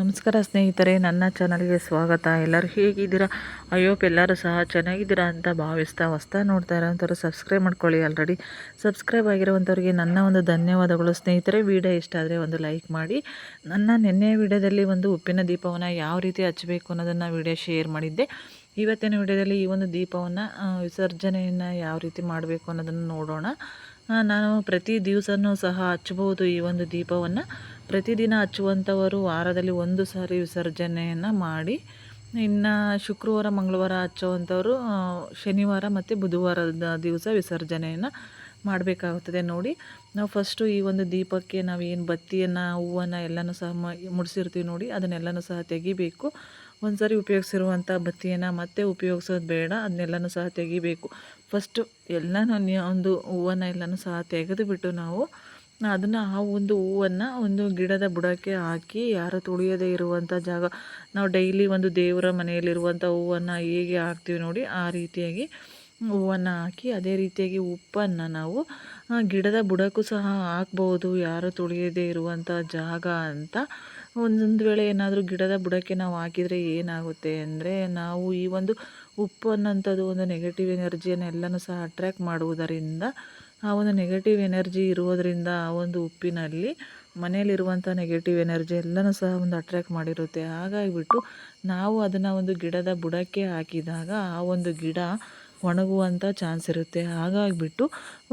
ನಮಸ್ಕಾರ ಸ್ನೇಹಿತರೆ, ನನ್ನ ಚಾನಲ್ಗೆ ಸ್ವಾಗತ. ಎಲ್ಲರೂ ಹೇಗಿದ್ದೀರಾ? ಅಯ್ಯೋಪ್ ಎಲ್ಲರೂ ಸಹ ಚೆನ್ನಾಗಿದ್ದೀರಾ ಅಂತ ಭಾವಿಸ್ತಾ ಹೊಸ್ತಾ ನೋಡ್ತಾ ಇರೋಂಥವ್ರು ಸಬ್ಸ್ಕ್ರೈಬ್ ಮಾಡ್ಕೊಳ್ಳಿ ಆಲ್ರೆಡಿ ಸಬ್ಸ್ಕ್ರೈಬ್ ಆಗಿರುವಂಥವ್ರಿಗೆ ನನ್ನ ಒಂದು ಧನ್ಯವಾದಗಳು. ಸ್ನೇಹಿತರೆ ವಿಡಿಯೋ ಇಷ್ಟ ಆದರೆ ಒಂದು ಲೈಕ್ ಮಾಡಿ. ನನ್ನ ನಿನ್ನೆ ವಿಡಿಯೋದಲ್ಲಿ ಒಂದು ಉಪ್ಪಿನ ದೀಪವನ್ನು ಯಾವ ರೀತಿ ಹಚ್ಚಬೇಕು ಅನ್ನೋದನ್ನು ವಿಡಿಯೋ ಶೇರ್ ಮಾಡಿದ್ದೆ. ಇವತ್ತಿನ ವಿಡಿಯೋದಲ್ಲಿ ಈ ಒಂದು ದೀಪವನ್ನು ವಿಸರ್ಜನೆಯನ್ನು ಯಾವ ರೀತಿ ಮಾಡಬೇಕು ಅನ್ನೋದನ್ನು ನೋಡೋಣ. ನಾನು ಪ್ರತಿ ದಿವಸನೂ ಸಹ ಹಚ್ಚಬಹುದು ಈ ಒಂದು ದೀಪವನ್ನು. ಪ್ರತಿದಿನ ಹಚ್ಚುವಂಥವರು ವಾರದಲ್ಲಿ ಒಂದು ಸಾರಿ ವಿಸರ್ಜನೆಯನ್ನು ಮಾಡಿ, ಇನ್ನು ಶುಕ್ರವಾರ, ಮಂಗಳವಾರ ಹಚ್ಚುವಂಥವರು ಶನಿವಾರ ಮತ್ತು ಬುಧವಾರದ ದಿವಸ ವಿಸರ್ಜನೆಯನ್ನು ಮಾಡಬೇಕಾಗುತ್ತದೆ. ನೋಡಿ, ನಾವು ಫಸ್ಟು ಈ ಒಂದು ದೀಪಕ್ಕೆ ನಾವು ಏನು ಬತ್ತಿಯನ್ನು, ಹೂವನ್ನು ಎಲ್ಲನೂ ಸಹ ಮುಡಿಸಿರ್ತೀವಿ ನೋಡಿ, ಅದನ್ನೆಲ್ಲನೂ ಸಹ ತೆಗಿಬೇಕು. ಒಂದು ಸಾರಿ ಉಪಯೋಗಿಸಿರುವಂಥ ಬತ್ತಿಯನ್ನು ಮತ್ತೆ ಉಪಯೋಗಿಸೋದು ಬೇಡ, ಅದನ್ನೆಲ್ಲನೂ ಸಹ ತೆಗಿಬೇಕು. ಫಸ್ಟು ಎಲ್ಲನೂ ಒಂದು ಹೂವನ್ನು ಎಲ್ಲನೂ ಸಹ ತೆಗೆದುಬಿಟ್ಟು ನಾವು ಅದನ್ನು ಆ ಒಂದು ಹೂವನ್ನು ಒಂದು ಗಿಡದ ಬುಡಕ್ಕೆ ಹಾಕಿ ಯಾರು ತುಳಿಯದೇ ಇರುವಂಥ ಜಾಗ. ನಾವು ಡೈಲಿ ಒಂದು ದೇವರ ಮನೆಯಲ್ಲಿರುವಂಥ ಹೂವನ್ನು ಹೇಗೆ ಹಾಕ್ತೀವಿ ನೋಡಿ ಆ ರೀತಿಯಾಗಿ ಹೂವನ್ನು ಹಾಕಿ, ಅದೇ ರೀತಿಯಾಗಿ ಉಪ್ಪನ್ನು ನಾವು ಗಿಡದ ಬುಡಕ್ಕೂ ಸಹ ಹಾಕ್ಬೋದು ಯಾರು ತುಳಿಯದೇ ಇರುವಂಥ ಜಾಗ ಅಂತ. ಒಂದೊಂದು ವೇಳೆ ಏನಾದರೂ ಗಿಡದ ಬುಡಕ್ಕೆ ನಾವು ಹಾಕಿದರೆ ಏನಾಗುತ್ತೆ ಅಂದರೆ ನಾವು ಈ ಒಂದು ಉಪ್ಪು ಅನ್ನೋಂಥದ್ದು ಒಂದು ನೆಗೆಟಿವ್ ಎನರ್ಜಿಯನ್ನು ಎಲ್ಲನೂ ಸಹ ಅಟ್ರ್ಯಾಕ್ಟ್ ಮಾಡುವುದರಿಂದ ಆ ಒಂದು ನೆಗೆಟಿವ್ ಎನರ್ಜಿ ಇರೋದರಿಂದ ಆ ಒಂದು ಉಪ್ಪಿನಲ್ಲಿ ಮನೆಯಲ್ಲಿರುವಂಥ ನೆಗೆಟಿವ್ ಎನರ್ಜಿ ಎಲ್ಲನೂ ಸಹ ಒಂದು ಅಟ್ರ್ಯಾಕ್ಟ್ ಮಾಡಿರುತ್ತೆ. ಹಾಗಾಗಿಬಿಟ್ಟು ನಾವು ಅದನ್ನು ಒಂದು ಗಿಡದ ಬುಡಕ್ಕೆ ಹಾಕಿದಾಗ ಆ ಒಂದು ಗಿಡ ಒಣಗುವಂಥ ಚಾನ್ಸ್ ಇರುತ್ತೆ. ಹಾಗಾಗಿಬಿಟ್ಟು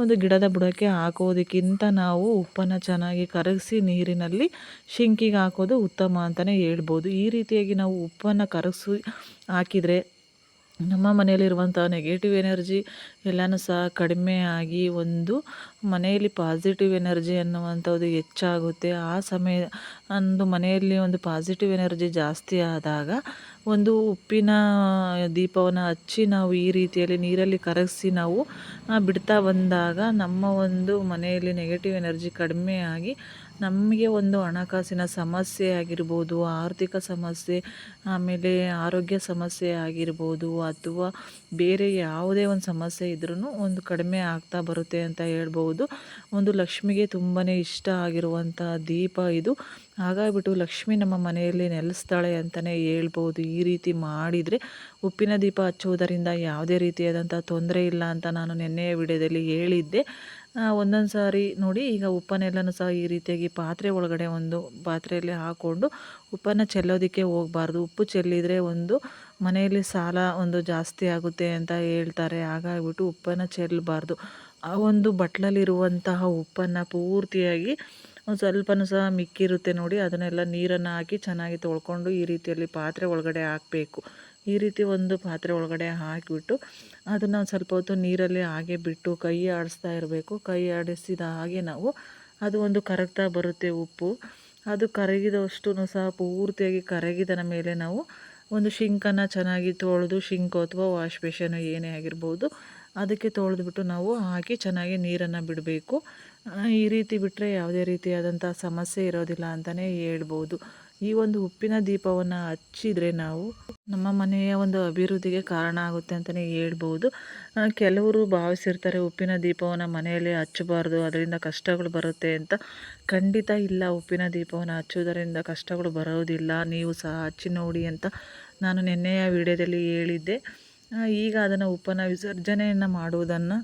ಒಂದು ಗಿಡದ ಬುಡಕ್ಕೆ ಹಾಕೋದಕ್ಕಿಂತ ನಾವು ಉಪ್ಪನ್ನು ಚೆನ್ನಾಗಿ ಕರಗಿಸಿ ನೀರಿನಲ್ಲಿ ಶಿಂಕಿಗೆ ಹಾಕೋದು ಉತ್ತಮ ಅಂತಲೇ ಹೇಳ್ಬೋದು. ಈ ರೀತಿಯಾಗಿ ನಾವು ಉಪ್ಪನ್ನು ಕರಗಿಸಿ ಹಾಕಿದರೆ ನಮ್ಮ ಮನೆಯಲ್ಲಿರುವಂಥ ನೆಗೆಟಿವ್ ಎನರ್ಜಿ ಎಲ್ಲನೂ ಸಹ ಕಡಿಮೆ ಆಗಿ ಒಂದು ಮನೆಯಲ್ಲಿ ಪಾಸಿಟಿವ್ ಎನರ್ಜಿ ಅನ್ನುವಂಥದ್ದು ಹೆಚ್ಚಾಗುತ್ತೆ. ಆ ಸಮಯ ಒಂದು ಮನೆಯಲ್ಲಿ ಒಂದು ಪಾಸಿಟಿವ್ ಎನರ್ಜಿ ಜಾಸ್ತಿ ಆದಾಗ ಒಂದು ಉಪ್ಪಿನ ದೀಪವನ್ನು ಹಚ್ಚಿ ನಾವು ಈ ರೀತಿಯಲ್ಲಿ ನೀರಲ್ಲಿ ಕರಗಿಸಿ ನಾವು ಬಿಡ್ತಾ ಬಂದಾಗ ನಮ್ಮ ಒಂದು ಮನೆಯಲ್ಲಿ ನೆಗೆಟಿವ್ ಎನರ್ಜಿ ಕಡಿಮೆ ಆಗಿ ನಮಗೆ ಒಂದು ಹಣಕಾಸಿನ ಸಮಸ್ಯೆ ಆಗಿರ್ಬೋದು, ಆರ್ಥಿಕ ಸಮಸ್ಯೆ, ಆಮೇಲೆ ಆರೋಗ್ಯ ಸಮಸ್ಯೆ ಆಗಿರ್ಬೋದು, ಅಥವಾ ಬೇರೆ ಯಾವುದೇ ಒಂದು ಸಮಸ್ಯೆ ಇದ್ರೂ ಒಂದು ಕಡಿಮೆ ಆಗ್ತಾ ಬರುತ್ತೆ ಅಂತ ಹೇಳ್ಬೋದು. ಒಂದು ಲಕ್ಷ್ಮಿಗೆ ತುಂಬಾ ಇಷ್ಟ ಆಗಿರುವಂಥ ದೀಪ ಇದು. ಹಾಗಾಗಿಬಿಟ್ಟು ಲಕ್ಷ್ಮಿ ನಮ್ಮ ಮನೆಯಲ್ಲಿ ನೆಲೆಸ್ತಾಳೆ ಅಂತಲೇ ಹೇಳ್ಬೋದು. ಈ ರೀತಿ ಮಾಡಿದರೆ ಉಪ್ಪಿನ ದೀಪ ಹಚ್ಚುವುದರಿಂದ ಯಾವುದೇ ರೀತಿಯಾದಂಥ ತೊಂದರೆ ಇಲ್ಲ ಅಂತ ನಾನು ನಿನ್ನೆಯ ವಿಡಿಯೋದಲ್ಲಿ ಹೇಳಿದ್ದೆ. ಒಂದೊಂದು ಸಾರಿ ನೋಡಿ, ಈಗ ಉಪ್ಪನ್ನೆಲ್ಲನೂ ಸಹ ಈ ರೀತಿಯಾಗಿ ಪಾತ್ರೆ ಒಳಗಡೆ ಒಂದು ಪಾತ್ರೆಯಲ್ಲಿ ಹಾಕ್ಕೊಂಡು ಉಪ್ಪನ್ನು ಚೆಲ್ಲೋದಕ್ಕೆ ಹೋಗಬಾರ್ದು. ಉಪ್ಪು ಚೆಲ್ಲಿದರೆ ಒಂದು ಮನೆಯಲ್ಲಿ ಸಾಲ ಒಂದು ಜಾಸ್ತಿ ಆಗುತ್ತೆ ಅಂತ ಹೇಳ್ತಾರೆ. ಹಾಗಾಗಿಬಿಟ್ಟು ಉಪ್ಪನ್ನು ಚೆಲ್ಲಬಾರ್ದು ಆ ಒಂದು ಬಟ್ಲಲ್ಲಿರುವಂತಹ ಉಪ್ಪನ್ನು ಪೂರ್ತಿಯಾಗಿ ಒಂದು ಸ್ವಲ್ಪನೂ ಸಹ ಮಿಕ್ಕಿರುತ್ತೆ ನೋಡಿ, ಅದನ್ನೆಲ್ಲ ನೀರನ್ನು ಹಾಕಿ ಚೆನ್ನಾಗಿ ತೊಳ್ಕೊಂಡು ಈ ರೀತಿಯಲ್ಲಿ ಪಾತ್ರೆ ಒಳಗಡೆ ಹಾಕಬೇಕು. ಈ ರೀತಿ ಒಂದು ಪಾತ್ರೆ ಒಳಗಡೆ ಹಾಕಿಬಿಟ್ಟು ಅದನ್ನು ಸ್ವಲ್ಪ ಹೊತ್ತು ನೀರಲ್ಲಿ ಹಾಗೆ ಬಿಟ್ಟು ಕೈ ಆಡಿಸ್ತಾ ಇರಬೇಕು. ಕೈ ಆಡಿಸಿದ ಹಾಗೆ ನಾವು ಅದು ಒಂದು ಕರಗ್ತಾ ಬರುತ್ತೆ ಉಪ್ಪು. ಅದು ಕರಗಿದಷ್ಟು ಸಹ ಪೂರ್ತಿಯಾಗಿ ಕರಗಿದ ಮೇಲೆ ನಾವು ಒಂದು ಶಿಂಕನ್ನು ಚೆನ್ನಾಗಿ ತೊಳೆದು ಶಿಂಕು ಅಥವಾ ವಾಶ್ ಬೇಷನ್ನು ಏನೇ ಆಗಿರ್ಬೋದು ಅದಕ್ಕೆ ತೊಳೆದ್ಬಿಟ್ಟು ನಾವು ಹಾಕಿ ಚೆನ್ನಾಗಿ ನೀರನ್ನು ಬಿಡಬೇಕು. ಈ ರೀತಿ ಬಿಟ್ಟರೆ ಯಾವುದೇ ರೀತಿಯಾದಂಥ ಸಮಸ್ಯೆ ಇರೋದಿಲ್ಲ ಅಂತಲೇ ಹೇಳ್ಬೋದು. ಈ ಒಂದು ಉಪ್ಪಿನ ದೀಪವನ್ನು ಹಚ್ಚಿದರೆ ನಾವು ನಮ್ಮ ಮನೆಯ ಒಂದು ಅಭಿವೃದ್ಧಿಗೆ ಕಾರಣ ಆಗುತ್ತೆ ಅಂತಲೇ ಹೇಳ್ಬೋದು. ಕೆಲವರು ಭಾವಿಸಿರ್ತಾರೆ ಉಪ್ಪಿನ ದೀಪವನ್ನು ಮನೆಯಲ್ಲಿ ಹಚ್ಚಬಾರ್ದು, ಅದರಿಂದ ಕಷ್ಟಗಳು ಬರುತ್ತೆ ಅಂತ. ಖಂಡಿತ ಇಲ್ಲ ಉಪ್ಪಿನ ದೀಪವನ್ನು ಹಚ್ಚುವುದರಿಂದ ಕಷ್ಟಗಳು ಬರೋದಿಲ್ಲ, ನೀವು ಸಹ ಹಚ್ಚಿ ನೋಡಿ ಅಂತ ನಾನು ನಿನ್ನೆಯ ವಿಡಿಯೋದಲ್ಲಿ ಹೇಳಿದ್ದೆ. ಈಗ ಅದನ್ನು ಉಪ್ಪನ್ನು ವಿಸರ್ಜನೆಯನ್ನು ಮಾಡುವುದನ್ನು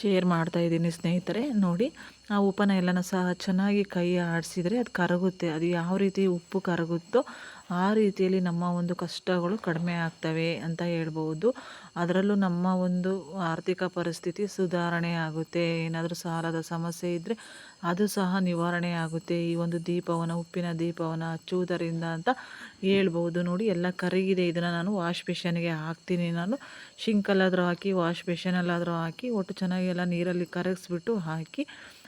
ಶೇರ್ ಮಾಡ್ತಾ ಇದ್ದೀನಿ ಸ್ನೇಹಿತರೆ, ನೋಡಿ. ಆ ಉಪ್ಪನ್ನ ಎಲ್ಲನೂ ಸಹ ಚೆನ್ನಾಗಿ ಕೈ ಆಡಿಸಿದರೆ ಅದು ಕರಗುತ್ತೆ. ಅದು ಯಾವ ರೀತಿ ಉಪ್ಪು ಕರಗುತ್ತೋ ಆ ರೀತಿಯಲ್ಲಿ ನಮ್ಮ ಒಂದು ಕಷ್ಟಗಳು ಕಡಿಮೆ ಆಗ್ತವೆ ಅಂತ ಹೇಳ್ಬೋದು. ಅದರಲ್ಲೂ ನಮ್ಮ ಒಂದು ಆರ್ಥಿಕ ಪರಿಸ್ಥಿತಿ ಸುಧಾರಣೆ ಆಗುತ್ತೆ. ಏನಾದರೂ ಸಾಲದ ಸಮಸ್ಯೆ ಇದ್ದರೆ ಅದು ಸಹ ನಿವಾರಣೆ ಆಗುತ್ತೆ. ಈ ಒಂದು ದೀಪವನ್ನು ಉಪ್ಪಿನ ದೀಪವನ್ನು ಹಚ್ಚುವುದರಿಂದ ಅಂತ ಹೇಳ್ಬೋದು. ನೋಡಿ, ಎಲ್ಲ ಕರಗಿದೆ. ಇದನ್ನು ನಾನು ವಾಶ್ ಬೇಷನ್ಗೆ ಹಾಕ್ತೀನಿ. ನಾನು ಶಿಂಕಲ್ಲಾದರೂ ಹಾಕಿ ವಾಶ್ ಬೇಷನಲ್ಲಾದರೂ ಹಾಕಿ, ಒಟ್ಟು ಚೆನ್ನಾಗಿ ಎಲ್ಲ ನೀರಲ್ಲಿ ಕರಗಿಸ್ಬಿಟ್ಟು ಹಾಕಿ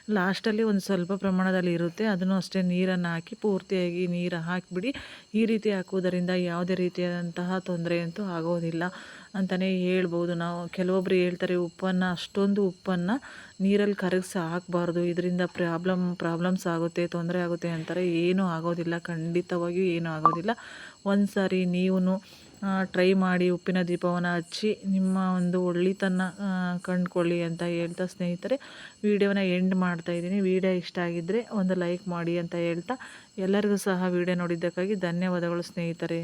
ಲಾಸ್ಟಲ್ಲಿ ಒಂದು ಸ್ವಲ್ಪ ಪ್ರಮಾಣದಲ್ಲಿ ಇರುತ್ತೆ. ಅದನ್ನು ಅಷ್ಟೇ ನೀರನ್ನು ಹಾಕಿ ಪೂರ್ತಿಯಾಗಿ ನೀರು ಹಾಕಿಬಿಡಿ. ಈ ರೀತಿ ಹಾಕುವುದರಿಂದ ಯಾವುದೇ ರೀತಿಯಾದಂತಹ ತೊಂದರೆ ಅಂತೂ ಆಗೋದಿಲ್ಲ ಅಂತಲೇ ಹೇಳ್ಬೋದು ನಾವು. ಕೆಲವೊಬ್ಬರು ಹೇಳ್ತಾರೆ, ಉಪ್ಪನ್ನು, ಅಷ್ಟೊಂದು ಉಪ್ಪನ್ನು ನೀರಲ್ಲಿ ಕರಗಿಸಿ ಹಾಕಬಾರ್ದು. ಇದರಿಂದ ಪ್ರಾಬ್ಲಮ್, ಪ್ರಾಬ್ಲಮ್ಸ್ ಆಗುತ್ತೆ, ತೊಂದರೆ ಆಗುತ್ತೆ ಅಂತಾರೆ. ಏನೂ ಆಗೋದಿಲ್ಲ. ಖಂಡಿತವಾಗಿಯೂ ಏನೂ ಆಗೋದಿಲ್ಲ. ಒಂದು ಸಾರಿ ನೀವು ಟ್ರೈ ಮಾಡಿ ಉಪ್ಪಿನ ದೀಪವನ್ನು ಹಚ್ಚಿ ನಿಮ್ಮ ಒಂದು ಒಳ್ಳೆತನ ಕಂಡುಕೊಳ್ಳಿ ಅಂತ ಹೇಳ್ತಾ ಸ್ನೇಹಿತರೆ. ವಿಡಿಯೋನ ಎಂಡ್ ಮಾಡ್ತಾ ಇದ್ದೀನಿ. ವಿಡಿಯೋ ಇಷ್ಟ ಆಗಿದ್ದರೆ ಒಂದು ಲೈಕ್ ಮಾಡಿ ಅಂತ ಹೇಳ್ತಾ. ಎಲ್ಲರಿಗೂ ಸಹ ವಿಡಿಯೋ ನೋಡಿದ್ದಕ್ಕಾಗಿ ಧನ್ಯವಾದಗಳು ಸ್ನೇಹಿತರೆ.